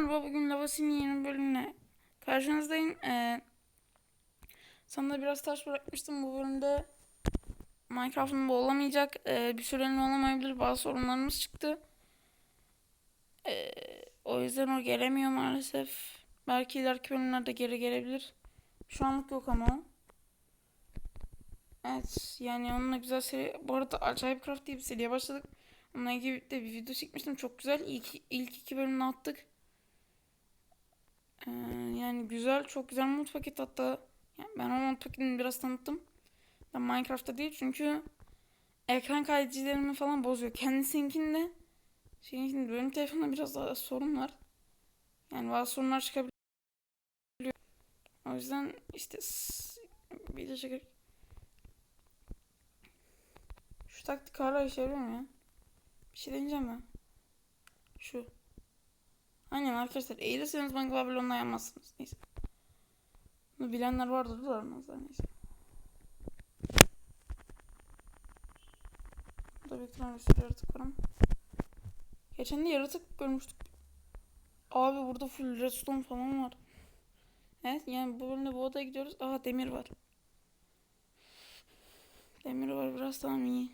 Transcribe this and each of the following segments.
merhaba bugün Lavasi'nin yeni bölümüne karşınızdayım. Ee, sana biraz taş bırakmıştım bu bölümde. Minecraft'ın bu olamayacak. Ee, bir süreliğine olamayabilir. Bazı sorunlarımız çıktı. Ee, o yüzden o gelemiyor maalesef. Belki ileriki bölümlerde geri gelebilir. Şu anlık yok ama. Evet yani onunla güzel seri. Bu arada Acayip Craft diye bir seriye başladık. Onunla ilgili de bir video çekmiştim. Çok güzel. İlk, ilk iki bölümünü attık. Ee, yani güzel. Çok güzel mod paket hatta. Yani ben o mod paketini biraz tanıttım. Ben Minecraft'ta değil çünkü ekran kaydedicilerimi falan bozuyor. Kendisinkinde şeyinkinde benim telefonda biraz daha sorun var. Yani bazı sorunlar çıkabiliyor. O yüzden işte video çeker. Şu taktik hala işe yarıyor mu ya? Bir şey deneyeceğim ben. Şu. Aynen arkadaşlar eğilirseniz Bank Babylon'la yanmazsınız. Neyse. Bunu bilenler vardır da aranızda neyse. Burada büyük bir sürü yaratık var ama. Geçen de yaratık görmüştük. Abi burada full redstone falan var. Evet yani bu bölümde bu odaya gidiyoruz. Aha demir var. Demir var biraz tamam iyi.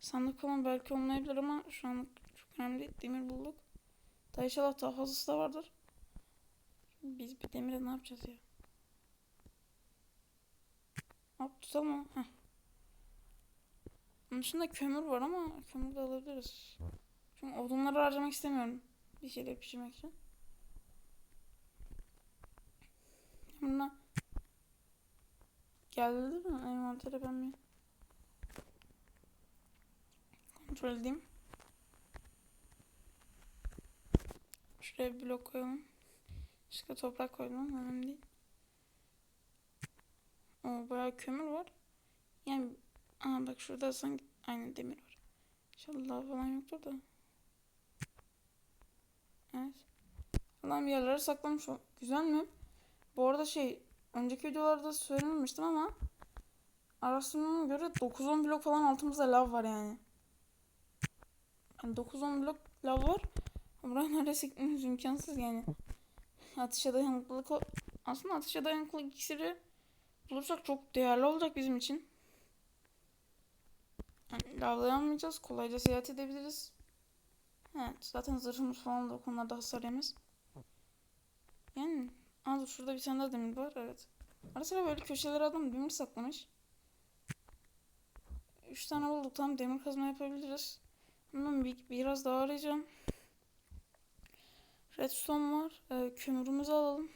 Sandık falan belki olmayabilir ama şu an çok önemli değil. Demir bulduk. Daha inşallah daha fazlası da vardır. Biz bir demire ne yapacağız ya? Hop tutalım. Heh. Onun dışında kömür var ama kömür de alabiliriz. Çünkü odunları harcamak istemiyorum. Bir şeyler pişirmek için. Buna geldi mi? Envantere ben bir kontrol edeyim. Şuraya bir blok koyalım. Başka toprak koyalım. Önemli değil. O bayağı kömür var. Yani aa bak şurada sanki aynı demir var. İnşallah falan yoktur da. Evet. Allah'ım yerlere saklamış o. Güzel mi? Bu arada şey önceki videolarda söylememiştim ama araştırmama göre 9-10 blok falan altımızda lav var yani. yani 9-10 blok lav var. Buraya neredeyse gitmemiz imkansız yani. Ateşe dayanıklılık aslında ateşe dayanıklılık iksiri bulursak çok değerli olacak bizim için. Yani lavlayamayacağız. Kolayca seyahat edebiliriz. Evet. Zaten zırhımız falan da o konularda hasar yemez. Yani dur şurada bir tane demir var. Evet. Ara sıra böyle köşelere adam demir saklamış. Üç tane bulduk. Tam demir kazma yapabiliriz. Bundan bir, biraz daha arayacağım. Redstone var. Ee, kömürümüzü alalım.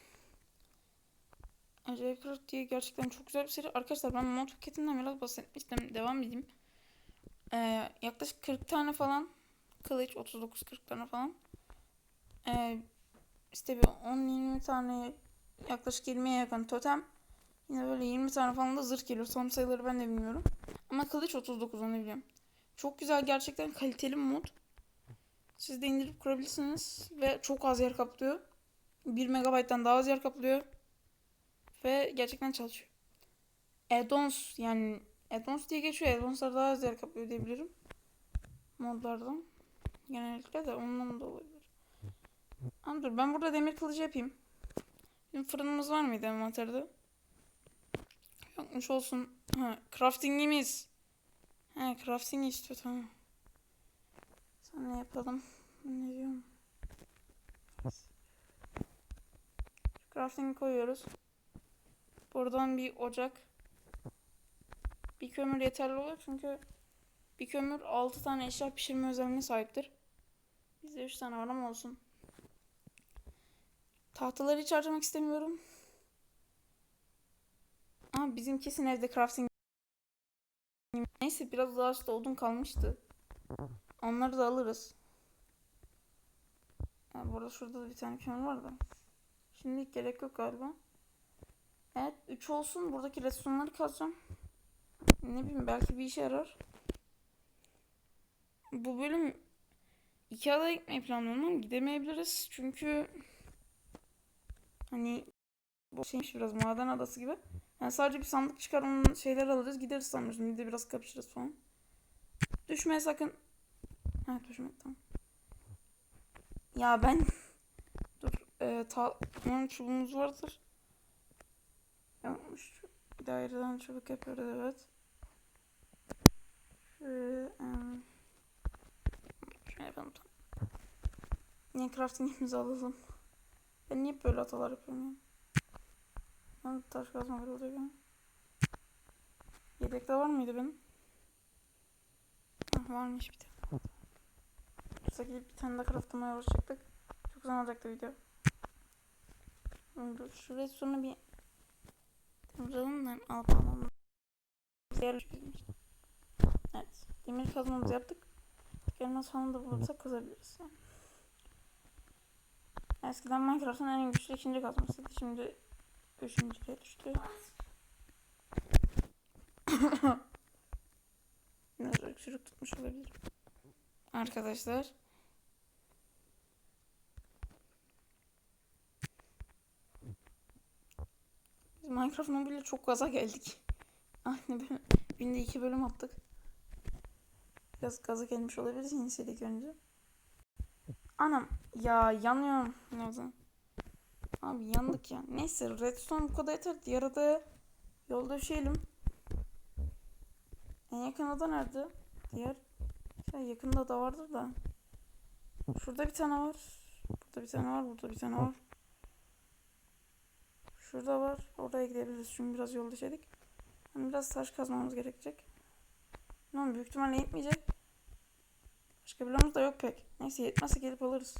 Acayip Craft diye gerçekten çok güzel bir seri. Arkadaşlar ben mod paketinden biraz bahsetmiştim. Devam edeyim. Ee, yaklaşık 40 tane falan kılıç 39-40 tane falan. Ee, işte bir 10-20 tane yaklaşık 20'ye yakın totem. Yine böyle 20 tane falan da zırh geliyor. Tam sayıları ben de bilmiyorum. Ama kılıç 39 onu biliyorum. Çok güzel gerçekten kaliteli mod. Siz de indirip kurabilirsiniz. Ve çok az yer kaplıyor. 1 megabayttan daha az yer kaplıyor. Ve gerçekten çalışıyor. Addons yani Addons diye geçiyor. Addonslar daha az yer kaplıyor diyebilirim. Modlardan. Genellikle de ondan da olabilir. Ama dur ben burada demir kılıcı yapayım. Bizim fırınımız var mıydı envanterde? Yokmuş olsun. Ha, craftingimiz. Ha, crafting istiyor tamam. Sonra yapalım. Ne diyorum? Crafting koyuyoruz. Buradan bir ocak. Bir kömür yeterli olur çünkü bir kömür 6 tane eşya pişirme özelliğine sahiptir. Bizde 3 tane var ama olsun. Tahtaları hiç harcamak istemiyorum. Ama bizim kesin evde crafting Neyse biraz daha işte odun kalmıştı. Onları da alırız. Yani burada şurada da bir tane kömür var da. Şimdilik gerek yok galiba. Evet 3 olsun. Buradaki restoranları kazacağım. Ne bileyim belki bir işe yarar. Bu bölüm iki adaya gitmeyi planlıyorum ama gidemeyebiliriz. Çünkü hani bu şeymiş biraz maden adası gibi. Yani sadece bir sandık çıkar onun şeyler alırız gideriz sanmıştım. Bir de biraz kapışırız falan. Düşmeye sakın. Ha düşme tamam. Ya ben dur e, ta, onun çubuğumuz vardır. Yapmış. Bir daireden çubuk yapıyoruz evet. Şöyle, em, şöyle yapalım tamam. Niye crafting'imizi alalım. Ben niye böyle hatalar yapıyorum ya? Ben taş kazma var olacak ya. Yedekte var mıydı benim? Ah, varmış bir tane. Şurada gidip bir tane daha craftlamaya uğraşacaktık. Çok zaman alacaktı video. Şuraya sonra bir temizleyelim de alıp. Diğer Evet. Demir kazmamızı yaptık. Gelmez falan da bulursak kazabiliriz. Yani. Eskiden Minecraft'ın en güçlü ikinci kazmasıydı. Şimdi üçüncüye düştü. Biraz öksürük tutmuş olabilir. Arkadaşlar. Biz Minecraft Mobile çok gaza geldik. Aynı bölüm, günde iki bölüm attık. Biraz gaza gelmiş olabiliriz yeni seri görünce. Anam ya yanıyorum. Nerede? Abi yandık ya. Neyse redstone bu kadar yeter. Diğer adaya yolda üşüyelim. En yakın ada nerede? Diğer şey yakında da vardır da. Şurada bir tane var. Burada bir tane var. Burada bir tane var. Şurada var. Oraya gidebiliriz. Çünkü biraz yol düşedik. Hani biraz taş kazmamız gerekecek. Ama büyük ihtimalle yetmeyecek. Başka bloğumuz da yok pek. Neyse yetmezse gelip alırız.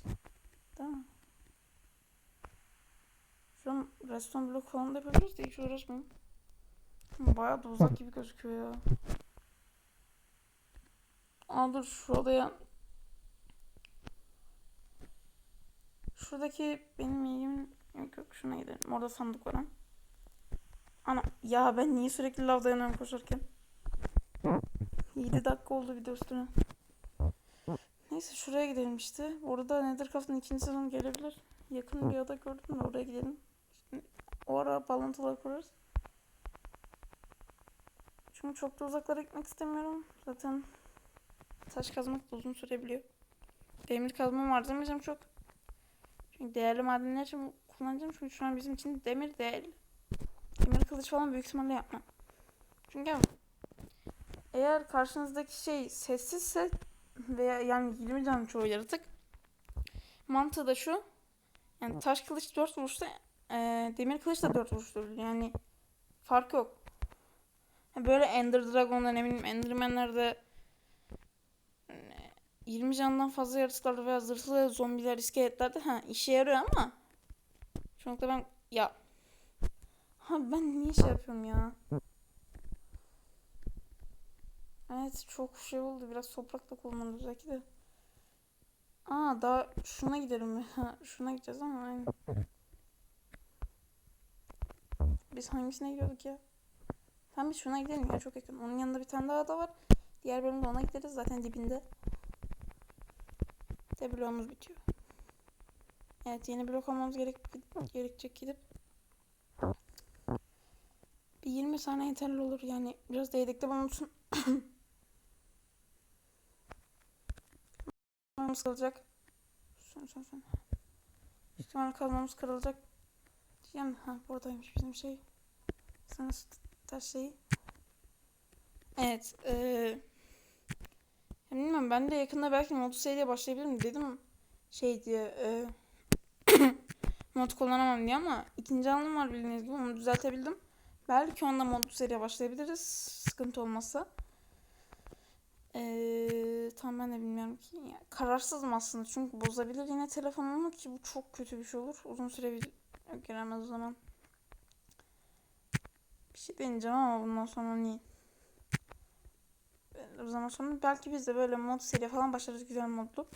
Mi? Şu an redstone blok falan da yapabiliriz de hiç uğraşmayayım. Bayağı da uzak gibi gözüküyor ya. Aa dur şu odaya Şuradaki benim ilgim yok yok şuna gidelim. Orada sandık var ha. Ana ya ben niye sürekli lavda yanıyorum koşarken? 7 dakika oldu video üstüne. Neyse şuraya gidelim işte. Orada Nethercraft'ın ikinci sezonu gelebilir. Yakın bir ada gördüm oraya gidelim. Şimdi o ara bağlantılar kurarız. Çünkü çok da uzaklara gitmek istemiyorum. Zaten taş kazmak da uzun sürebiliyor. Demir kazmam harcamayacağım çok. Çünkü değerli madenler için kullanacağım. Çünkü şu an bizim için demir değerli. Demir kılıç falan büyük ihtimalle yapmam. Çünkü eğer karşınızdaki şey sessizse veya yani 20 can çoğu yaratık mantığı da şu yani taş kılıç 4 vuruşta e, demir kılıç da 4 vuruştur. Yani fark yok. Böyle Ender Dragon'da ne bileyim Enderman'lerde e, 20 candan fazla yaratıklarda veya zırhlı zombiler iskeletlerde ha işe yarıyor ama şu nokta ben ya. Ha ben niye şey yapıyorum ya? Evet çok şey oldu. Biraz toprakta kullanırız belki de. Aa daha şuna gidelim ha şuna gideceğiz ama aynen. Biz hangisine gidiyorduk ya? Tamam biz şuna gidelim ya çok yakın. Onun yanında bir tane daha da var. Diğer bölümde ona gideriz. Zaten dibinde. De bloğumuz bitiyor. Evet yeni blok almamız gerek gerekecek gidip. Bir 20 saniye yeterli olur yani biraz da yedekte bulunsun. Kazmamız kırılacak. Son son son. İhtimal kazmamız kırılacak. Yani ha buradaymış bizim şey. Sana taş şeyi. Evet. Ya bilmiyorum ben de yakında belki mod seriye başlayabilirim dedim şey diye e, mod kullanamam diye ama ikinci anım var bildiğiniz gibi onu düzeltebildim. Belki onda mod seriye başlayabiliriz sıkıntı olmazsa. Ee, tam ben de bilmiyorum ki. Ya, kararsızım aslında çünkü bozabilir yine telefonumu ki bu çok kötü bir şey olur. Uzun süre bir giremez o zaman. Bir şey deneyeceğim ama bundan sonra niye? o zaman sonra belki biz de böyle mod seri falan başlarız güzel modlu.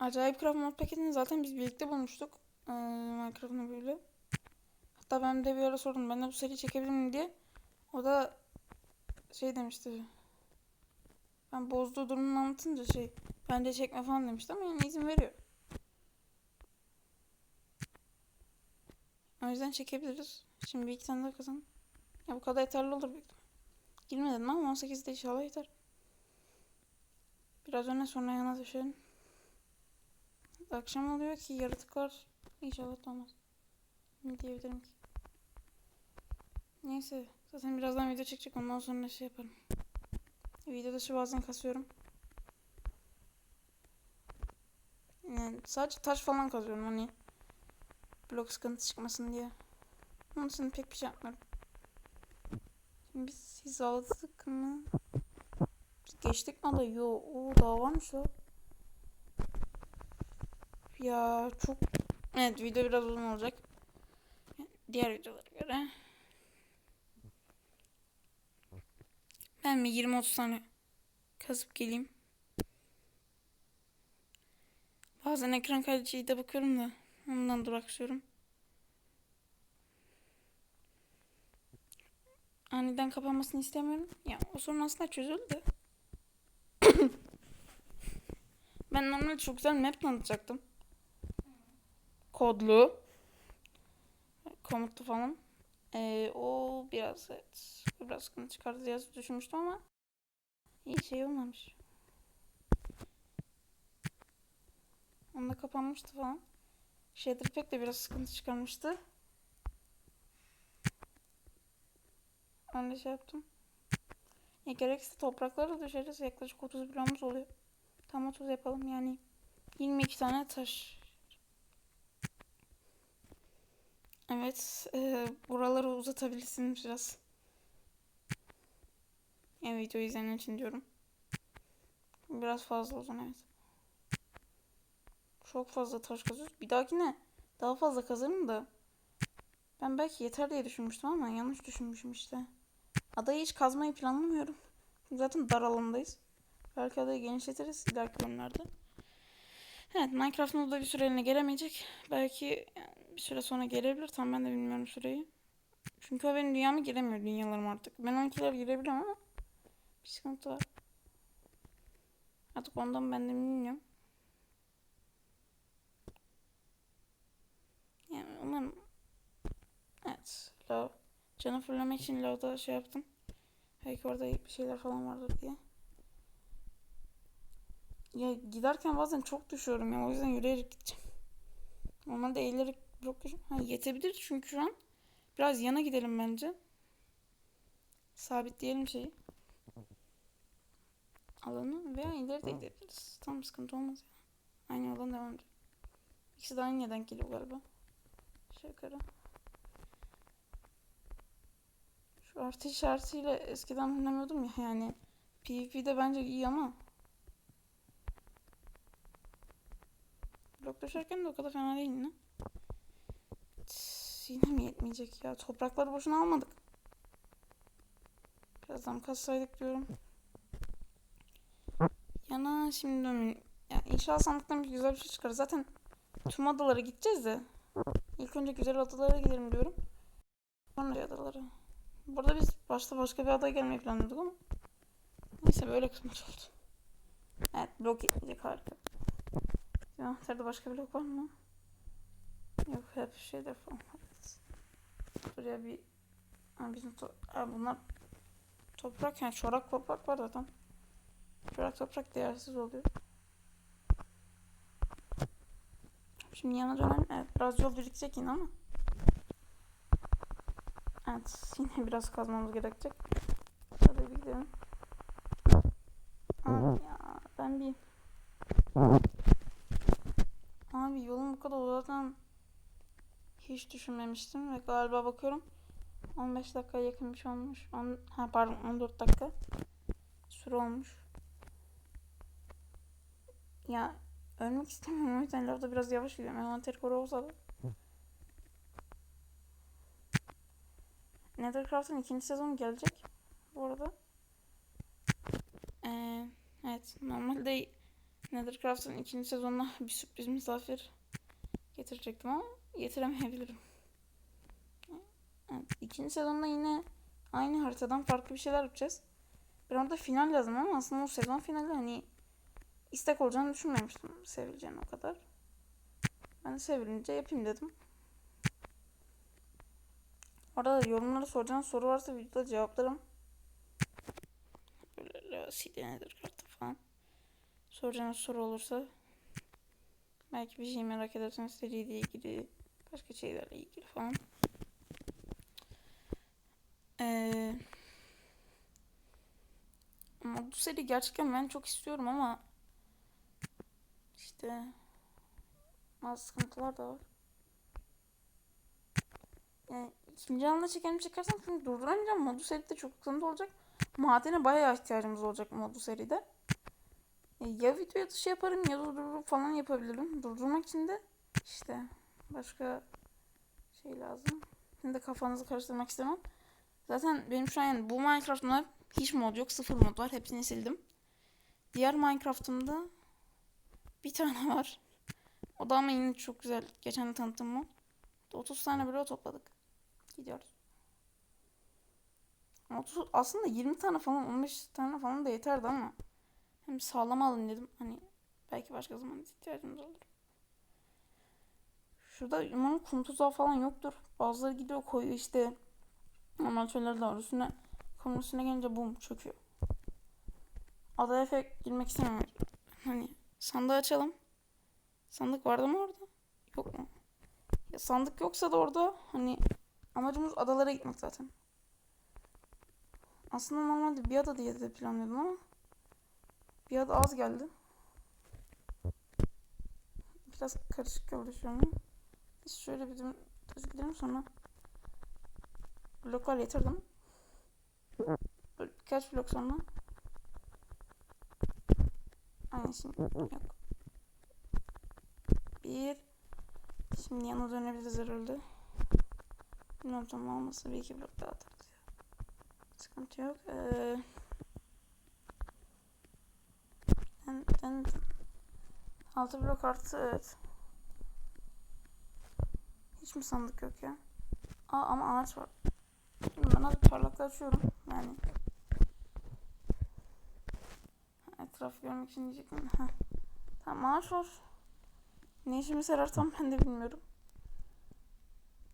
Acayip Craft mod paketini zaten biz birlikte bulmuştuk. Ee, Minecraft'ın böyle. Hatta ben de bir ara sordum ben de bu seri çekebilir miyim diye. O da şey demişti. Ben bozduğu durumunu anlatınca şey bence çekme falan demişti ama yani izin veriyor. O yüzden çekebiliriz. Şimdi bir iki tane daha kazan. Ya bu kadar yeterli olur büyük ihtimalle. 20 dedim ama 18'de inşallah yeter. Biraz öne sonra yana düşelim. Akşam oluyor ki yaratıklar inşallah olmaz. Ne diyebilirim ki? Neyse. Zaten birazdan video çekecek ondan sonra şey yaparım. Videoda şu bazen kasıyorum. Yani sadece taş falan kazıyorum hani. Blok sıkıntı çıkmasın diye. Onun için pek bir şey yapmıyorum. Şimdi biz hizaladık mı? Biz geçtik mi adayı? Yo, o daha varmış o. Ya çok... Evet video biraz uzun olacak. Diğer videolara göre. Ben mi 20-30 tane kazıp geleyim. Bazen ekran kaydediciyi de bakıyorum da ondan duraksıyorum. Aniden kapanmasını istemiyorum. Ya o sorun aslında çözüldü. ben normalde çok güzel map tanıtacaktım. Kodlu. Komutlu falan. Ee, o biraz evet. Biraz sıkıntı çıkardı diye düşünmüştüm ama iyi şey olmamış. Onda kapanmıştı falan. Shader Pack de biraz sıkıntı çıkarmıştı. De şey yaptım. Ya gerekirse topraklara düşeriz. Yaklaşık 30 bloğumuz oluyor. Tam 30 yapalım yani. 22 tane taş. Evet. E, buraları uzatabilirsin biraz. Yani video izleyen için diyorum. Biraz fazla uzun evet. Çok fazla taş kazıyoruz. Bir dahakine daha fazla kazarım da. Ben belki yeter diye düşünmüştüm ama yanlış düşünmüşüm işte. Adayı hiç kazmayı planlamıyorum. Zaten dar alandayız. Belki adayı genişletiriz ileriki bölümlerde. Evet Minecraft'ın da bir süreliğine gelemeyecek. Belki bir süre sonra gelebilir. Tam ben de bilmiyorum süreyi. Çünkü o benim dünyama giremiyor dünyalarım artık. Ben onunkiler girebiliyorum ama bir sıkıntı var. Artık ondan ben de bilmiyorum. Yani umarım evet lav canı fırlamak için lavda şey yaptım. Belki orada bir şeyler falan vardır diye. Ya giderken bazen çok düşüyorum ya o yüzden yürüyerek gideceğim. Normalde eğilerek blok. Ha, yetebilir çünkü şu an. Biraz yana gidelim bence. Sabitleyelim şeyi. Alanı veya ileri de gidebiliriz. Tam sıkıntı olmaz ya. Aynı yoldan devam edelim. İkisi de aynı yerden geliyor galiba. Yukarı. Şu artı işaretiyle eskiden oynamıyordum ya yani. PvP'de bence iyi ama. Blok düşerken de o kadar fena değil yine. Yine mi yetmeyecek ya? Toprakları boşuna almadık. Birazdan kassaydık diyorum. Yana şimdi dönün. Ya inşallah sandıktan bir güzel bir şey çıkar. Zaten tüm adalara gideceğiz de. İlk önce güzel adalara gidelim diyorum. Sonra adalara. Burada biz başta başka bir adaya gelmeyi planlıyorduk ama. Neyse böyle kısmet oldu. Evet blok yetmeyecek harika. Anahtarda başka blok var mı? Yok hep şeyler falan var. Buraya bir... Ha, bizim to... ha, bunlar toprak yani çorak toprak var zaten. Çorak toprak değersiz oluyor. Şimdi yana dönelim. Evet biraz yol birikecek yine ama. Evet yine biraz kazmamız gerekecek. Şöyle bir gidelim. Abi ya ben bir... Abi yolun bu kadar uzatan hiç düşünmemiştim ve galiba bakıyorum 15 dakika yakın bir şey olmuş. On, ha pardon 14 dakika süre olmuş. Ya ölmek istemiyorum o yüzden lavda biraz yavaş gidiyorum. Envanteri koru olsa da. Nethercraft'ın ikinci sezonu gelecek bu arada. Ee, evet normalde Nethercraft'ın ikinci sezonuna bir sürpriz misafir getirecektim ama getiremeyebilirim. Evet, ikinci sezonda yine aynı haritadan farklı bir şeyler yapacağız. Ben orada final lazım ama aslında o sezon finali hani istek olacağını düşünmemiştim sevileceğini o kadar. Ben de sevilince yapayım dedim. Orada da yorumlara soracağınız soru varsa videoda cevaplarım. Böyle falan. Soracağınız soru olursa Belki bir şey merak ederseniz seriyle ilgili, başka şeylerle ilgili falan. Ee, ama bu seri gerçekten ben çok istiyorum ama işte bazı sıkıntılar da var. Yani ikinci anda çekelim çekersem çünkü durduramayacağım. Modu seride çok sıkıntı olacak. Madene bayağı ihtiyacımız olacak modu seride. Ya video dışı yaparım ya durdurup falan yapabilirim. Durdurmak için de işte başka şey lazım. Şimdi de kafanızı karıştırmak istemem. Zaten benim şu an yani bu Minecraft'ımda hiç mod yok. Sıfır mod var. Hepsini sildim. Diğer Minecraft'ımda bir tane var. O da ama yine çok güzel. Geçen de tanıttım mod. 30 tane bloğu topladık. Gidiyoruz. 30, aslında 20 tane falan 15 tane falan da yeterdi ama hem sağlam alın dedim. Hani belki başka zaman ihtiyacımız olur. Şurada umarım kum tuzağı falan yoktur. Bazıları gidiyor koyuyor işte normal şeyler var. Üstüne kumun üstüne gelince bum çöküyor. Adaya efekt girmek istemiyorum. Hani sandığı açalım. Sandık vardı mı orada? Yok mu? Ya sandık yoksa da orada hani amacımız adalara gitmek zaten. Aslında normalde bir ada diye de planlıyordum ama bir ada az geldi. Biraz karışık yolda şu an. Biz şöyle bir düz gidelim sonra bloklar. Böyle birkaç blok sonra Aynen şimdi yok. Bir Şimdi yana dönebiliriz herhalde. Bilmiyorum tam olmasa bir iki blok daha atarız. Sıkıntı yok. Ee, den, den, altı blok artı evet. Hiç mi sandık yok ya? Aa ama ağaç var. Şimdi ben az parlaklığı açıyorum. Yani etrafı görmek için diyecektim. Tamam ağaç var. Ne işimi sarar tam ben de bilmiyorum.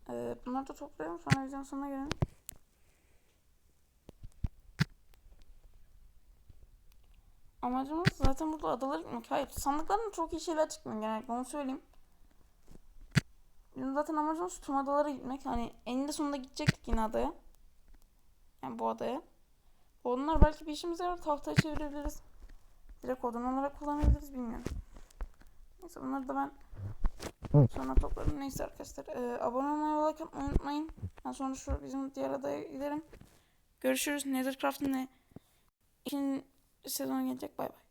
Ee, bunları da toplayalım sonra videonun sonuna gelelim. Amacımız zaten burada adalara gitmek. Hayır sandıklardan çok iyi şeyler çıkmıyor genellikle onu söyleyeyim. Bizim zaten amacımız tüm adalara gitmek. Hani eninde sonunda gidecektik yine adaya. Yani bu adaya. Onlar belki bir işimize yarar. Tahtaya çevirebiliriz. Direkt odun olarak kullanabiliriz bilmiyorum. Neyse bunları da ben sonra toplarım. Neyse arkadaşlar. Ee, abone olmayı ve like atmayı unutmayın. Ben sonra şu bizim diğer adaya gidelim. Görüşürüz. Nethercraft'ın ne? İkinci sezonu gelecek. Bay bay.